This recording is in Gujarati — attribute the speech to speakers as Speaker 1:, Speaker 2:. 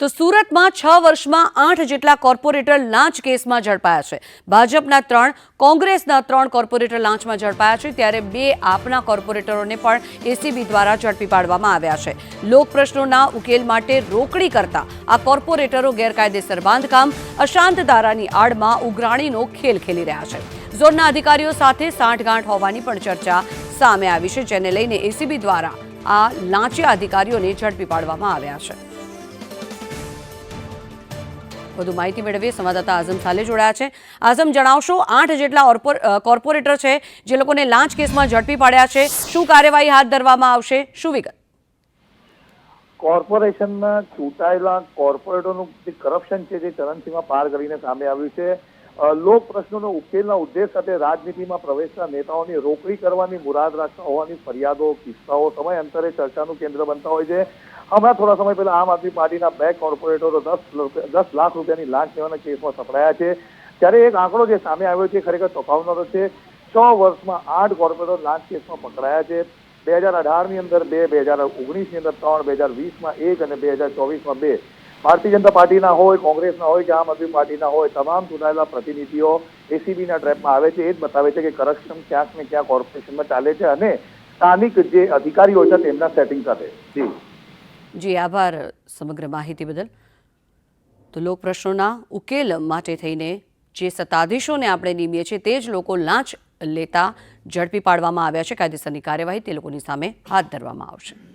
Speaker 1: તો સુરતમાં છ વર્ષમાં આઠ જેટલા કોર્પોરેટર લાંચ કેસમાં ઝડપાયા છે. ભાજપના ત્રણ, કોંગ્રેસના ત્રણ કોર્પોરેટર લાંચમાં ઝડપાયા છે, ત્યારે બે આપના કોર્પોરેટરોને પણ એસીબી દ્વારા ઝડપી પાડવામાં આવ્યા છે. લોક પ્રશ્નોના ઉકેલ માટે રોકડી કરતા આ કોર્પોરેટરો ગેરકાયદેસર બાંધકામ, અશાંત ધારાની આડમાં ઉઘરાણીનો ખેલ ખેલી રહ્યા છે. ઝોનના અધિકારીઓ સાથે સાંઠગાંઠ હોવાની પણ ચર્ચા સામે આવી છે, જેને લઈને એસીબી દ્વારા આ લાંચિયા અધિકારીઓને ઝડપી પાડવામાં આવ્યા છે. વધુ માહિતી મેળવીએ. સંવાદદાતા આઝમ સાલે જોડાયા છે. આઝમ, જણાવશો, આઠ જેટલા કોર્પોરેટર છે જે લોકોને લાંચ કેસમાં ઝડપી પાડ્યા છે. શું કાર્યવાહી હાથ ધરવામાં આવશે? શું વિગત?
Speaker 2: કોર્પોરેશનના ચૂંટાયેલા કોર્પોરેટરનું જે કરપ્શન છે, જે ચરણસીમા પાર કરીને સામે આવ્યું છે લોક પ્રશ્નોનો ઉકેલના ઉદ્દેશ સાથે રાજનીતિમાં પ્રવેશના નેતાઓની રોકડી કરવાની, મુરાદ રાખતા હોવાની ફરિયાદો, કિસ્સાઓ, સમય અંતરે ચર્ચાનું કેન્દ્ર બનતા હોય છે. હમણાં થોડા સમય પહેલા આમ આદમી પાર્ટીના બે કોર્પોરેટરો દસ દસ લાખ રૂપિયાની લાંચ લેવાના કેસમાં સપડાયા છે. ત્યારે એક આંકડો જે સામે આવ્યો છે, ખરેખર ચોંકાવનારો છે. છ વર્ષમાં આઠ કોર્પોરેટર લાંચ કેસમાં પકડાયા છે. બે હજાર અઢારની અંદર બે બે હજાર ઓગણીસની અંદર ત્રણ, બે હજાર વીસમાં એક અને બે હજાર ચોવીસમાં બે. ભારતીય જનતા પાર્ટીના હોય, કોંગ્રેસના હોય કે આમ આદમી પાર્ટીના હોય, તમામ ચૂંટાયેલા પ્રતિનિધિઓ એસીબીના ટ્રેપમાં આવે છે, એ જ બતાવે છે કે કરપ્શન ક્યાંક ને ક્યાં કોર્પોરેશનમાં ચાલે છે અને સ્થાનિક જે અધિકારીઓ છે તેમના સેટિંગ સાથે. જી.
Speaker 1: જી, આભાર સમગ્ર માહિતી બદલ. તો લોક પ્રશ્નોના ઉકેલ માટે થઈને જે સત્તાધીશોને આપણે નિમીએ છીએ, તે જ લોકો લાંચ લેતા ઝડપી પાડવામાં આવ્યા છે. કાયદેસરની કાર્યવાહી તે લોકોની સામે હાથ ધરવામાં આવશે.